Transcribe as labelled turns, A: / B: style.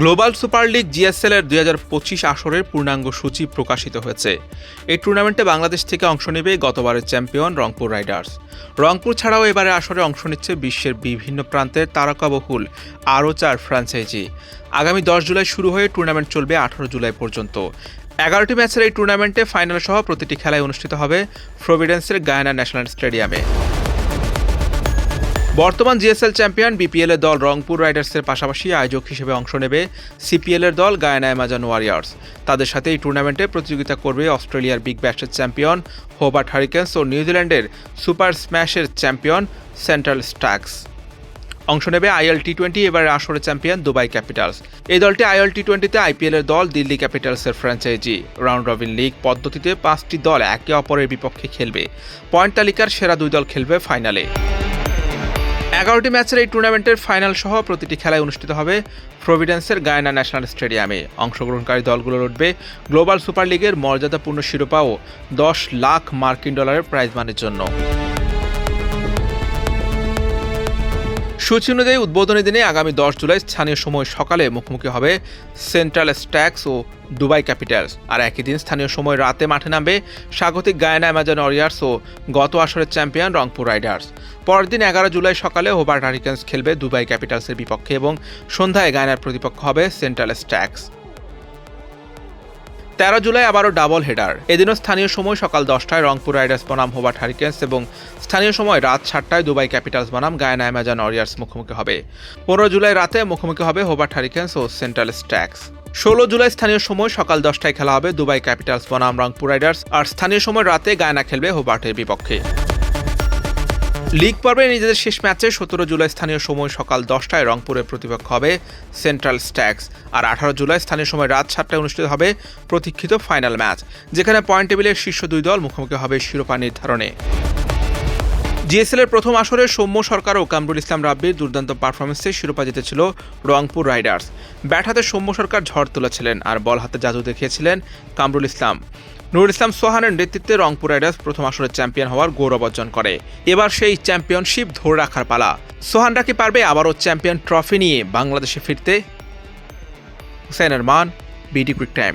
A: Global super league GSL এর দুই পঁচিশ আসরের পূর্ণাঙ্গ সূচি প্রকাশিত হয়েছে। এই টুর্নামেন্টে বাংলাদেশ থেকে অংশ নেবে গতবারের চ্যাম্পিয়ন রংপুর রাইডার্স। রংপুর ছাড়াও এবারে আসরে অংশ নিচ্ছে বিশ্বের বিভিন্ন প্রান্তের তারকাবহুল আরও চার ফ্র্যাঞ্চাইজি আগামী দশ জুলাই শুরু হয়ে টুর্নামেন্ট চলবে আঠারো জুলাই পর্যন্ত। এগারোটি ম্যাচের এই টুর্নামেন্টে ফাইনাল সহ প্রতিটি খেলায় অনুষ্ঠিত হবে প্রভিডেন্সের গায়ানা ন্যাশনাল স্টেডিয়ামে। বর্তমান জিএসএল চ্যাম্পিয়ন বিপিএল এর দল রংপুর রাইডার্সের পাশাপাশি আয়োজক হিসেবে অংশ নেবে সিপিএল এর দল গায়ানা অ্যামাজন ওয়ারিয়ার্স তাদের সাথে এই টুর্নামেন্টে প্রতিযোগিতা করবে অস্ট্রেলিয়ার বিগ ব্যাশের চ্যাম্পিয়ন হোবার্ট হারিকেন্স ও নিউজিল্যান্ডের সুপার স্ম্যাশের চ্যাম্পিয়ন সেন্ট্রাল স্ট্যাক্স অংশ নেবে আইএল টি টোয়েন্টি এবারের আসরে চ্যাম্পিয়ন দুবাই ক্যাপিটালস। এই দলটি আইএল টি টোয়েন্টিতে আইপিএল এর দল দিল্লি ক্যাপিটালসের ফ্র্যাঞ্চাইজি রাউন্ড রবিন লিগ পদ্ধতিতে পাঁচটি দল একে অপরের বিপক্ষে খেলবে। পয়েন্ট তালিকার সেরা দুই দল খেলবে ফাইনালে। এগারোটি ম্যাচের এই টুর্নামেন্টের ফাইনাল সহ প্রতিটি খেলায় অনুষ্ঠিত হবে প্রভিডেন্সের গায়না ন্যাশনাল স্টেডিয়ামে। অংশগ্রহণকারী দলগুলো লড়বে গ্লোবাল সুপার লিগের মর্যাদাপূর্ণ শিরোপা ও দশ লাখ মার্কিন ডলারের প্রাইজ মানের জন্য। সূচি অনুযায়ী উদ্বোধনী দিনে আগামী দশ জুলাই স্থানীয় সময় সকালে মুখোমুখি হবে সেন্ট্রাল স্ট্যাক্স ও দুবাই ক্যাপিটালস। আর একই দিন স্থানীয় সময় রাতে মাঠে নামবে স্বাগতিক গায়না অ্যামাজন ওয়ারিয়ার্স ও গত আসরের চ্যাম্পিয়ন রংপুর রাইডার্স। পরের দিন এগারো জুলাই সকালে হোবার্ট হারিকেন্স খেলবে দুবাই ক্যাপিটালসের বিপক্ষে এবং সন্ধ্যায় গায়নার প্রতিপক্ষ হবে সেন্ট্রাল স্ট্যাক্স। তেরো জুলাই আবারও ডাবল হেডার। এদিনও স্থানীয় সময় সকাল দশটায় রংপুর রাইডার্স বনাম হোবার্ট হারিকেন্স এবং স্থানীয় সময় রাত সাতটায় দুবাই ক্যাপিটালস বনাম গায়না অ্যামাজন ওয়ারিয়ার্স মুখোমুখি হবে। পনেরো জুলাই রাতে মুখোমুখি হবে হোবার্ট হারিকেন্স ও সেন্ট্রাল স্ট্যাক্স। ষোলো জুলাই স্থানীয় সময় সকাল দশটায় খেলা হবে দুবাই ক্যাপিটালস বনাম রংপুর রাইডার্স। আর স্থানীয় সময় রাতে গায়না খেলবে হোবার্টের বিপক্ষে। লিগ পর্বে নিজেদের শেষ ম্যাচে সতেরো জুলাই স্থানীয় সময় সকাল দশটায় রংপুরের প্রতিপক্ষ হবে সেন্ট্রাল স্ট্যাক্স আর আঠারো জুলাই স্থানীয় সময় রাত সাতটায় অনুষ্ঠিত হবে প্রতীক্ষিত ফাইনাল ম্যাচ, যেখানে পয়েন্ট টেবিলের শীর্ষ দুই দল মুখোমুখি হবে শিরোপা নির্ধারণে। জিএসএল এর প্রথম আসরে সৌম্য সরকার ও কামরুল ইসলাম রাব্বির দুর্দান্ত পারফরমেন্সে শিরোপা জিতেছিল রংপুর রাইডার্স। ব্যাট হাতে সৌম্য সরকার ঝড় তুলেছিলেন আর বল হাতে জাদু দেখিয়েছিলেন কামরুল ইসলাম। নুরুল ইসলাম সোহানের নেতৃত্বে রংপুর রাইডার্স প্রথম আসরে চ্যাম্পিয়ন হওয়ার গৌরব অর্জন করে। এবার সেই চ্যাম্পিয়নশিপ ধরে রাখার পালা। সোহানরা কি পারবে আবারও চ্যাম্পিয়ন ট্রফি নিয়ে বাংলাদেশে ফিরতে। Hussain Arman, BD quick time.